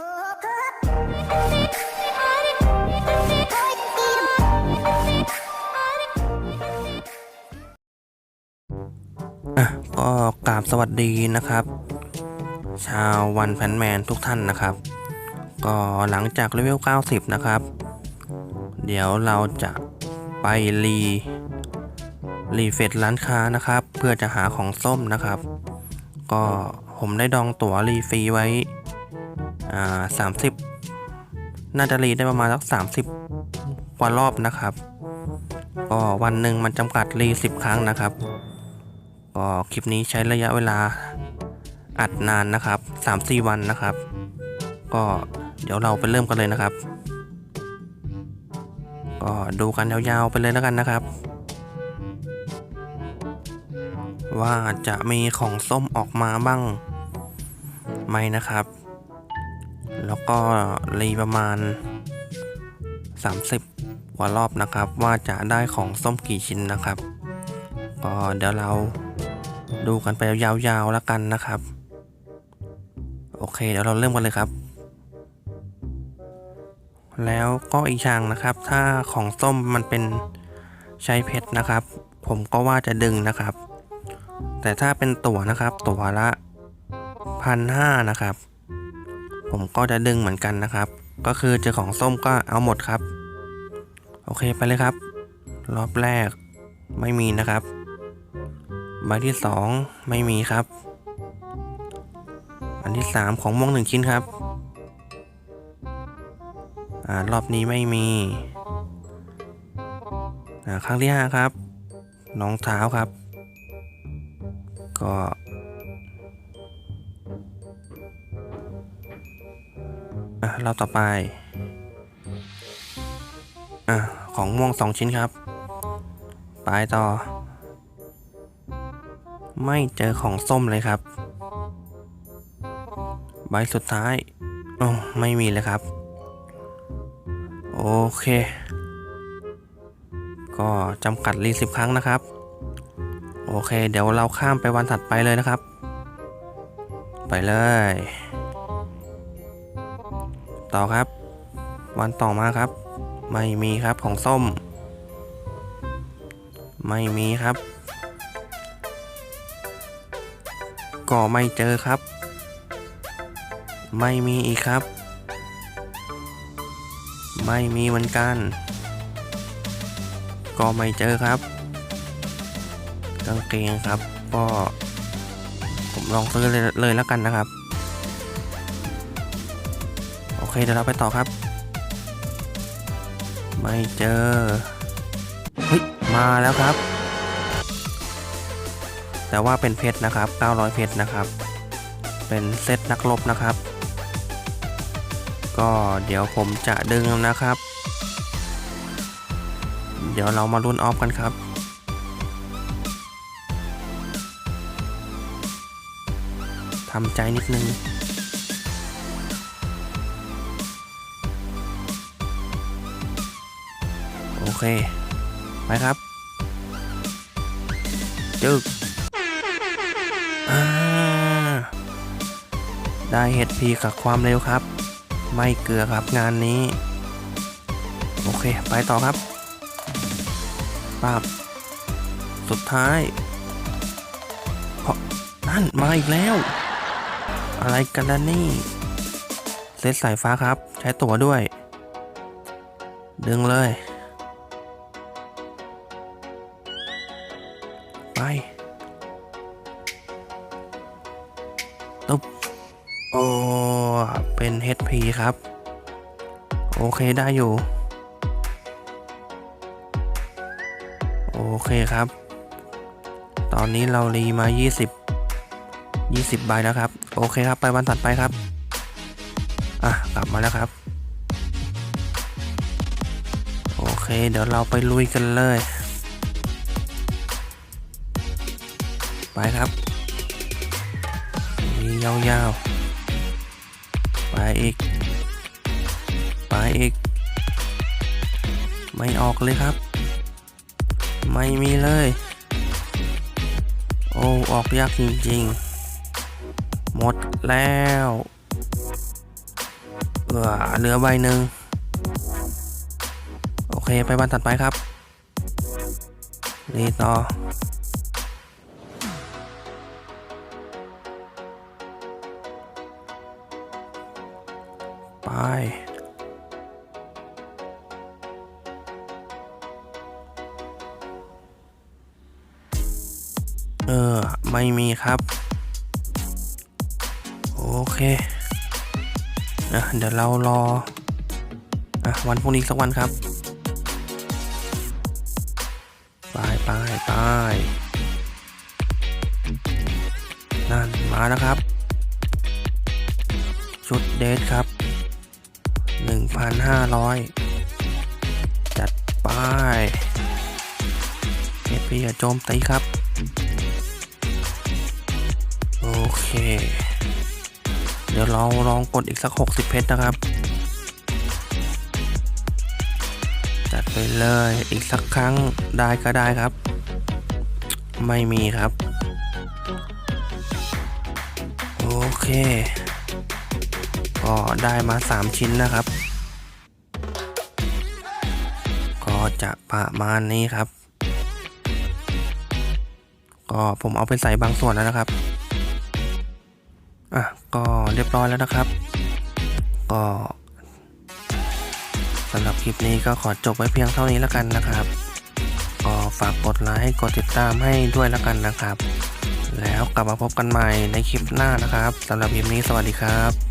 ก็กราบสวัสดีนะครับ ชาววันแพนแมนทุกท่านนะครับ ก็หลังจากเลเวล 90 นะครับ เดี๋ยวเราจะไปรีรีเฟซร้านค้านะครับ เพื่อจะหาของส้มนะครับ ก็ผมได้ดองตั๋วรีฟรีไว้ อ่า30น่าจะรีได้ประมาณสัก30กว่ารอบนะครับ ก็วันหนึ่งมันจำกัดรี10ครั้งนะครับก็คลิปนี้ใช้ระยะเวลาอัดนานนะครับ3-4วันนะครับ ก็เดี๋ยวเราไปเริ่มกันเลยนะครับ ก็ดูกันยาวๆไปเลยแล้วกันนะครับ ว่าจะมีของส้มออกมาบ้างไหมนะครับ แล้วก็รีประมาณ 30 กว่ารอบนะครับ ว่าจะได้ของส้มกี่ชิ้นนะครับ ก็เดี๋ยวเราดูกันไปยาวๆแล้วกันนะครับ โอเค เดี๋ยวเราเริ่มกันเลยครับ แล้วก็อีกอย่างนะครับ ถ้าของส้มมันเป็นใช้เพชรนะครับ ผมก็ว่าจะดึงนะครับ แต่ถ้าเป็นตั๋วนะครับ ตั๋วละพันห้านะครับ ผมก็จะดึงเหมือนกันนะครับ ก็คือเจอของส้มก็เอาหมดครับ โอเคไปเลยครับ รอบแรกไม่มีนะครับใบที่สองไม่มีครับ อันที่สามของม่วงหนึ่งชิ้นครับอ่ารอบนี้ไม่มีอ่าครั้งที่ห้าครับรองเท้าครับ ก็ รอบต่อไป อะ ของม่วงสองชิ้นครับ ไปต่อ ไม่เจอของส้มเลยครับ ใบสุดท้ายอ๋อไม่มีเลยครับ โอเค ก็จำกัดรีสิบครั้งนะครับ โอเค เดี๋ยวเราข้ามไปวันถัดไปเลยนะครับ ไปเลย ต่อครับ วันต่อมาครับ ไม่มีครับของส้ม ไม่มีครับ ก็ไม่เจอครับ ไม่มีอีกครับ ไม่มีเหมือนกัน ก็ไม่เจอครับกางเกงครับ ก็ผมลองซื้อเลยเลยแล้วกันนะครับ เคเดี๋ยวเราไปต่อครับ ไม่เจอเฮ้ยมาแล้วครับ แต่ว่าเป็นเพชรนะครับ 900 เพชรนะครับ เป็นเซตนักรบนะครับ ก็เดี๋ยวผมจะดึงนะครับ เดี๋ยวเรามาลุ้นออฟกันครับทำใจนิดนึง เค ไปครับ จึกได้เห็ดพีกับความเร็วครับ ไม่เกลือครับงานนี้ โอเค ไปต่อครับปับสุดท้ายเพราะนั่น มาอีกแล้ว อะไรกันล่ะนี่ เซตสายฟ้าครับ ใช้ตั๋วด้วย ดึงเลย ไปตุ๊บโอ้เป็น HP ครับ โอเคได้อยู่ โอเคครับ ตอนนี้เรารีมา 20 20 ใบแล้วครับ โอเคครับ ไปวันถัดไปครับ อะ กลับมาแล้วครับ โอเค เดี๋ยวเราไปลุยกันเลย ไปครับนี่ยาวๆ ไปอีก ไปอีก ไม่ออกเลยครับ ไม่มีเลย โอ้ออกยากจริงๆ หมดแล้วเออเหลือใบหนึ่งโอเค ไปวันถัดไปครับ นี่ต่อ ไป เออ ไม่มีครับ โอเคนะเดี๋ยวเรารออะวันพรุ่งนี้สักวันครับไปไปไปนั่นมาแล้วครับ ชุดเดทครับ 1,500 จัดไปเอพีโจมตีครับ โอเค เดี๋ยวเราลองกดอีกสัก 60 เพชรนะครับ จัดไปเลยอีกสักครั้งได้ก็ได้ครับ ไม่มีครับ โอเค ก็ได้มา 3 ชิ้นนะครับ ก็จะประมาณนี้ครับ ก็ผมเอาไปใส่บางส่วนแล้วนะครับ อะ ก็เรียบร้อยแล้วนะครับ ก็สำหรับคลิปนี้ก็ขอจบไว้เพียงเท่านี้แล้วกันนะครับ ก็ฝากกดไลค์กดติดตามให้ด้วยแล้วกันนะครับ แล้วกลับมาพบกันใหม่ในคลิปหน้านะครับสำหรับคลิปนี้สวัสดีครับ